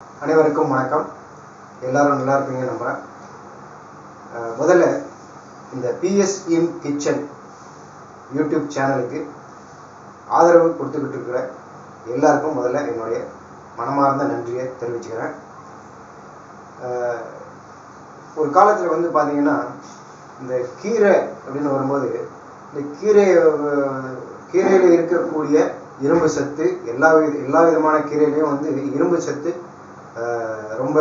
அனைவருக்கும் வணக்கம். எல்லாரும் நல்லா இருப்பீங்க நம்ம முதல்ல இந்த பிஎஸ்இன் கிச்சன் யூடியூப் சேனலுக்கு ஆதரவு கொடுத்துக்கிட்டு இருக்கிற எல்லாருக்கும் முதல்ல என்னுடைய மனமார்ந்த நன்றியை தெரிவிச்சுக்கிறேன். ஒரு காலத்தில் வந்து பார்த்தீங்கன்னா இந்த கீரை அப்படின்னு வரும்போது இந்த கீரை கீரையில் இருக்கக்கூடிய இரும்பு சத்து எல்லா வித எல்லா விதமான கீரையிலையும் வந்து இரும்பு சத்து ரொம்ப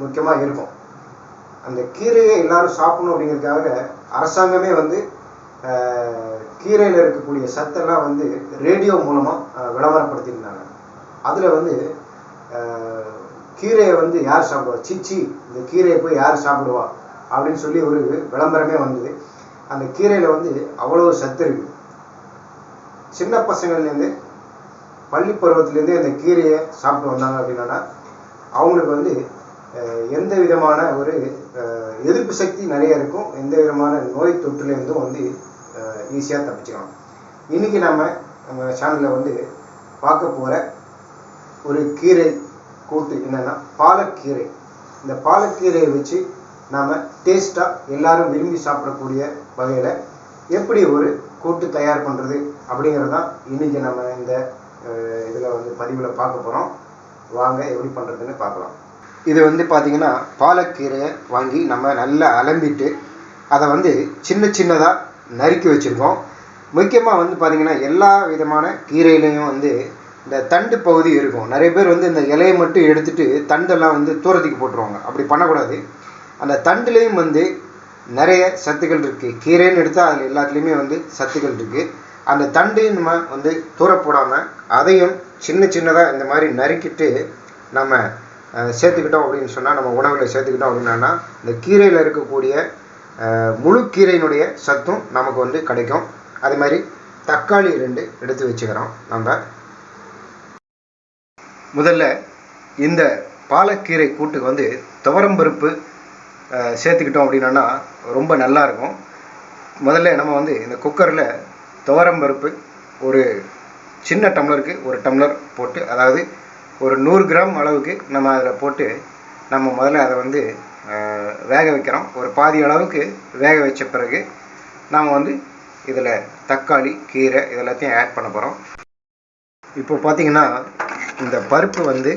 முக்கியமாக இருக்கும். அந்த கீரையை எல்லாரும் சாப்பிடணும் அப்படிங்கிறதுக்காக அரசாங்கமே வந்து கீரையில் இருக்கக்கூடிய சத்தெல்லாம் வந்து ரேடியோ மூலமாக விளம்பரப்படுத்தியிருந்தாங்க. அதில் வந்து கீரையை வந்து யார் சாப்பிடுவா? சீச்சி இந்த கீரையை போய் யார் சாப்பிடுவா? அப்படின்னு சொல்லி ஒரு விளம்பரமே வந்தது. அந்த கீரையில் வந்து அவ்வளோ சத்து இருக்குது சின்ன பசங்கள்லேருந்து பள்ளி பருவத்துலேருந்தே அந்த கீரையை சாப்பிட்டு வந்தாங்க அப்படின்னா அவங்களுக்கு வந்து எந்த விதமான ஒரு எதிர்ப்பு சக்தி நிறைய இருக்கும். எந்த விதமான நோய் தொற்றுலேருந்தும் வந்து ஈஸியாக தப்பிச்சுக்கலாம். இன்னைக்கு நம்ம நம்ம சேனலில் வந்து பார்க்க போகிற ஒரு கீரை கூட்டு என்னென்னா பாலக்கீரை. இந்த பாலக்கீரையை வச்சு நாம் டேஸ்ட்டாக எல்லாரும் விரும்பி சாப்பிடக்கூடிய வகையில் எப்படி ஒரு கூட்டு தயார் பண்ணுறது அப்படிங்கிறது தான் இன்னைக்கு நம்ம இந்த இதில் வந்து பதிவில் பார்க்க போகிறோம் வாங்க எப்படி பண்ணுறதுன்னு பார்க்கலாம். இது வந்து பார்த்தீங்கன்னா பாலக்கீரையை வாங்கி நம்ம நல்லா அலம்பிட்டு அதை வந்து சின்ன சின்னதாக நறுக்கி வச்சுருக்கோம். முக்கியமாக வந்து பார்த்தீங்கன்னா எல்லா விதமான கீரையிலையும் வந்து இந்த தண்டு பகுதி இருக்கும். நிறைய பேர் வந்து இந்த இலையை மட்டும் எடுத்துகிட்டு தண்டெல்லாம் வந்து தூரத்துக்கு போட்டுருவாங்க. அப்படி பண்ணக்கூடாது. அந்த தண்டுலேயும் வந்து நிறைய சத்துக்கள் இருக்குது கீரைன்னு எடுத்தால் அதில் எல்லாத்துலேயுமே வந்து சத்துக்கள் இருக்குது அந்த தண்டையும் நம்ம வந்து தூரப்போடாமல் அதையும் சின்ன சின்னதாக இந்த மாதிரி நறுக்கிட்டு நம்ம சேர்த்துக்கிட்டோம் அப்படின்னு சொன்னால் நம்ம உணவில் சேர்த்துக்கிட்டோம் அப்படின்னா இந்த கீரையில் இருக்கக்கூடிய முழு கீரையினுடைய சத்தும் நமக்கு வந்து கிடைக்கும். அதே மாதிரி தக்காளி ரெண்டு எடுத்து வச்சுக்கிறோம் நம்ம. முதல்ல இந்த பாலக்கீரை கூட்டுக்கு வந்து துவரம்பருப்பு சேர்த்துக்கிட்டோம் அப்படின்னா ரொம்ப நல்லா இருக்கும். முதல்ல நம்ம வந்து இந்த குக்கரில் துவரம் பருப்பு ஒரு சின்ன டம்ளருக்கு ஒரு டம்ளர் போட்டு அதாவது ஒரு நூறு கிராம் அளவுக்கு நம்ம அதில் போட்டு நம்ம முதல்ல அதை வந்து வேக வைக்கிறோம். ஒரு பாதி அளவுக்கு வேக வச்ச பிறகு நாம் வந்து இதில் தக்காளி கீரை இதெல்லாத்தையும் ஆட் பண்ண போகிறோம் இப்போ பார்த்தீங்கன்னா இந்த பருப்பு வந்து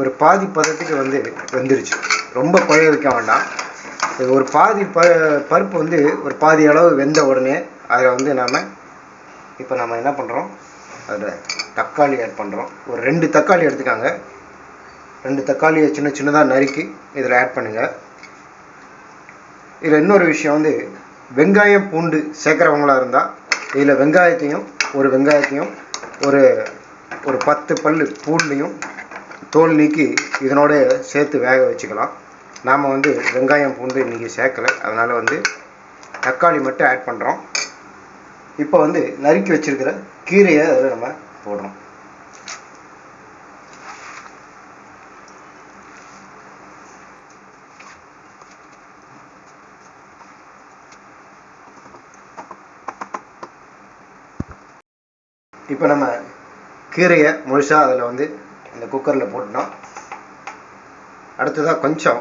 ஒரு பாதி பதத்துக்கு வந்து வெந்துருச்சு. ரொம்ப குழைய வைக்க வேண்டாம். இது ஒரு பாதி ப பருப்பு வந்து ஒரு பாதி அளவு வெந்த உடனே அதில் வந்து நாம் இப்போ நம்ம என்ன பண்ணுறோம் அதில் தக்காளி ஆட் பண்ணுறோம் ஒரு ரெண்டு தக்காளி எடுத்துக்காங்க. ரெண்டு தக்காளியை சின்ன சின்னதாக நறுக்கி இதில் ஆட் பண்ணுங்கள் இதில் இன்னொரு விஷயம் வந்து வெங்காயம் பூண்டு சேர்க்குறவங்களா இருந்தால் இதில் வெங்காயத்தையும் ஒரு வெங்காயத்தையும் ஒரு ஒரு பத்து பல்லு பூண்டையும் தோல் நீக்கி இதனோட சேர்த்து வேக வச்சுக்கலாம். நாம் வந்து வெங்காயம் பூண்டு இன்றைக்கி சேர்க்கலை. அதனால் வந்து தக்காளி மட்டும் ஆட் பண்ணுறோம் இப்போ வந்து நறுக்கி வச்சிருக்கிற கீரையை அதில் நம்ம போடுறோம் இப்போ நம்ம கீரையை முழுசாக அதில் வந்து இந்த குக்கரில் போட்டோம் அடுத்ததாக கொஞ்சம்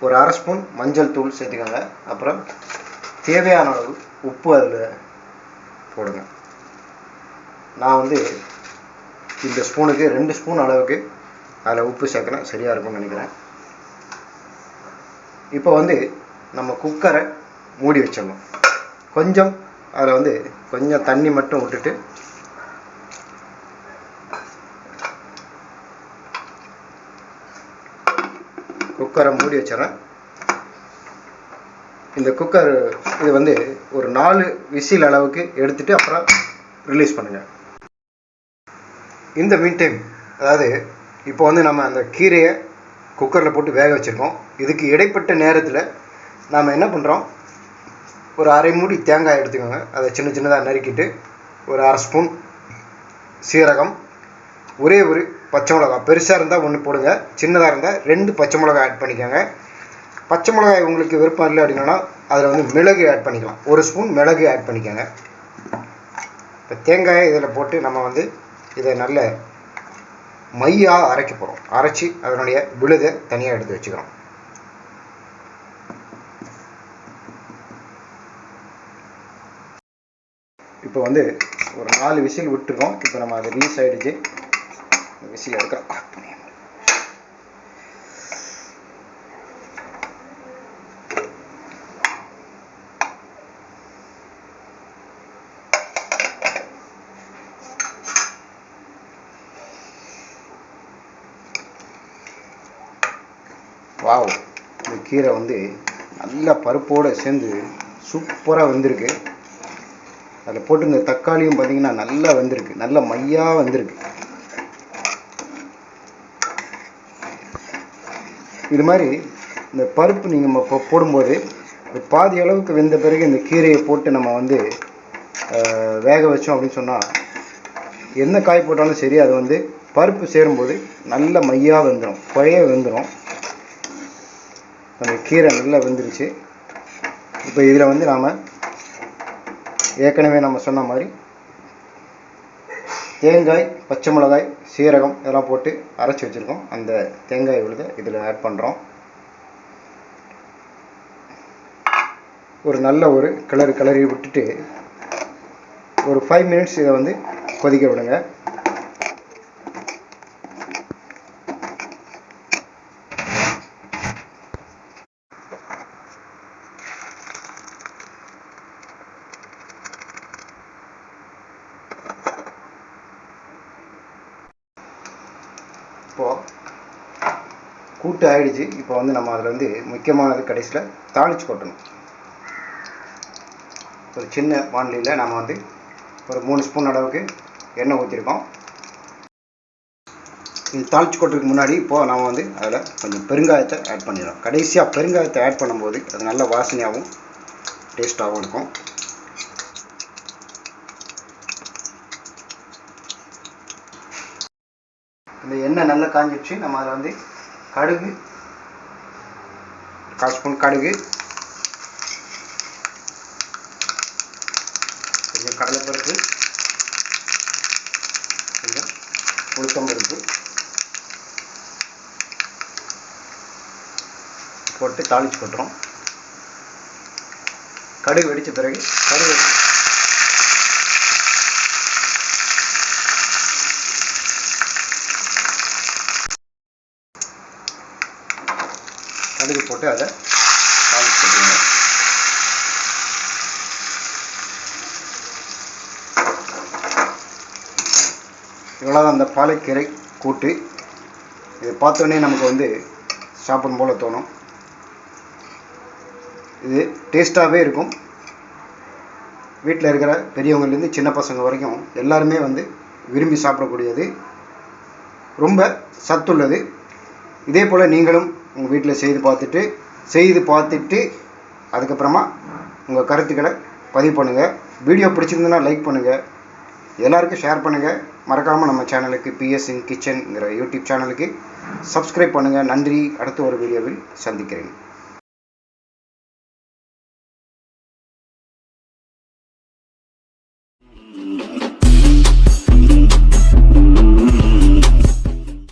ஒரு அரை ஸ்பூன் மஞ்சள் தூள் சேர்த்துக்கோங்க. அப்புறம் தேவையான அளவு உப்பு அதில் போடுங்க. நான் வந்து இந்த ஸ்பூனுக்கு ரெண்டு ஸ்பூன் அளவுக்கு அதில் உப்பு சேர்க்குறேன். சரியாக இருக்கும்னு நினைக்கிறேன். இப்போ வந்து நம்ம குக்கரை மூடி வச்சிடணும். கொஞ்சம் அதில் வந்து கொஞ்சம் தண்ணி மட்டும் விட்டுட்டு குக்கரை மூடி வச்சிடறேன். இந்த குக்கர் இது வந்து ஒரு நாலு விசில் அளவுக்கு எடுத்துட்டு அப்புறம் ரிலீஸ் பண்ணுங்க. இந்த மீன் டைம் அதாவது இப்போ வந்து நம்ம அந்த கீரையை குக்கரில் போட்டு வேக வச்சுருக்கோம். இதுக்கு இடைப்பட்ட நேரத்தில் நாம் என்ன பண்ணுறோம் ஒரு அரை மூடி தேங்காய் எடுத்துக்கோங்க. அதை சின்ன சின்னதாக நறுக்கிட்டு ஒரு அரை ஸ்பூன் சீரகம் ஒரே ஒரு பச்சை மிளகா பெருசாக இருந்தால் ஒன்று போடுங்க. சின்னதாக இருந்தால் ரெண்டு பச்சை மிளகா ஆட் பண்ணிக்கோங்க. பச்சை மிளகாய் உங்களுக்கு விருப்பம் இல்லை அப்படின்னா அதில் வந்து மிளகு ஆட் பண்ணிக்கலாம். ஒரு ஸ்பூன் மிளகு ஆட் பண்ணிக்கோங்க. இப்போ தேங்காயை இதில் போட்டு நம்ம வந்து இதை நல்ல மையாக அரைக்க போகிறோம் அரைச்சி அதனுடைய விழுதை தனியாக எடுத்து வச்சுக்கிறோம் இப்போ வந்து ஒரு நாலு விசில் விட்டுருக்கோம். இப்போ நம்ம அதை ரீஸ் ஆகிடுச்சு விசில் எடுக்கிறோம். வாவ் இந்த கீரை வந்து நல்லா பருப்போடு சேர்ந்து சூப்பராக வந்திருக்கு. அதில் போட்டு இந்த தக்காளியும் பார்த்தீங்கன்னா நல்லா வந்திருக்கு. நல்ல மையாக வந்திருக்கு. இது மாதிரி இந்த பருப்பு நீங்கள் இப்போ போடும்போது ஒரு பாதி அளவுக்கு வெந்த பிறகு இந்த கீரையை போட்டு நம்ம வந்து வேக வச்சோம் அப்படின்னு சொன்னால் என்ன காய் போட்டாலும் சரி அது வந்து பருப்பு சேரும்போது நல்ல மையாக வெந்துடும் குழைய வெந்துடும் அந்த கீரை நல்லா வெந்துருச்சு. இப்போ இதில் வந்து நாம் ஏற்கனவே நம்ம சொன்ன மாதிரி தேங்காய் பச்சை மிளகாய் சீரகம் இதெல்லாம் போட்டு அரைச்சி வச்சுருக்கோம். அந்த தேங்காய் விழுத இதில் ஆட் பண்ணுறோம் ஒரு நல்ல ஒரு கிளறு கிளறி விட்டுட்டு ஒரு ஃபைவ் மினிட்ஸ் இதை வந்து கொதிக்க விடுங்க இப்போது கூட்டு ஆயிடுச்சு இப்போ வந்து நம்ம அதில் வந்து முக்கியமானது கடைசியில் தாளிச்சு கொட்டணும். ஒரு சின்ன வானிலையில் நம்ம வந்து ஒரு மூணு ஸ்பூன் அளவுக்கு எண்ணெய் ஊற்றிருக்கோம் இது தாளிச்சு கொட்டுறதுக்கு முன்னாடி இப்போது நம்ம வந்து அதில் கொஞ்சம் பெருங்காயத்தை ஆட் பண்ணிடுறோம் கடைசியாக பெருங்காயத்தை ஆட் பண்ணும்போது அது நல்ல வாசனையாகவும் டேஸ்ட்டாகவும் இருக்கும். இந்த எண்ணெய் நல்லா காஞ்சிடுச்சு. நம்ம அதில் வந்து கடுகு. கால் ஸ்பூன் கடுகு. கொஞ்சம் கடலைப்பருப்பு. கொஞ்சம் உளுத்தம்பருப்பு. போட்டு தாளிச்சு கொட்டுறோம். கடுகு வெடித்த பிறகு கடுகு கடுகு போட்டு அதை தாளிச்சு கொட்டுங்க இவ்வளோதான் அந்த பாலைக்கீரை கூட்டு. இதை பார்த்தோன்னே நமக்கு வந்து சாப்பிடும் போல் தோணும். இது டேஸ்ட்டாகவே இருக்கும். வீட்டில் இருக்கிற பெரியவங்கலேருந்து சின்ன பசங்க வரைக்கும் எல்லாருமே வந்து விரும்பி சாப்பிடக்கூடியது. ரொம்ப சத்துள்ளது. இதே போல் நீங்களும் உங்கள் வீட்டில் செய்து பார்த்துட்டு செய்து பார்த்துட்டு அதுக்கப்புறமா உங்கள் கருத்துக்களை பதிவு பண்ணுங்கள் வீடியோ பிடிச்சிருந்ததுன்னா லைக் பண்ணுங்கள் எல்லாருக்கும் ஷேர் பண்ணுங்கள் மறக்காமல் நம்ம சேனலுக்கு பிஎஸ் இன் கிச்சன்ங்கிற யூடியூப் சேனலுக்கு சப்ஸ்கிரைப் பண்ணுங்கள் நன்றி. அடுத்த ஒரு வீடியோவில் சந்திக்கிறேன்.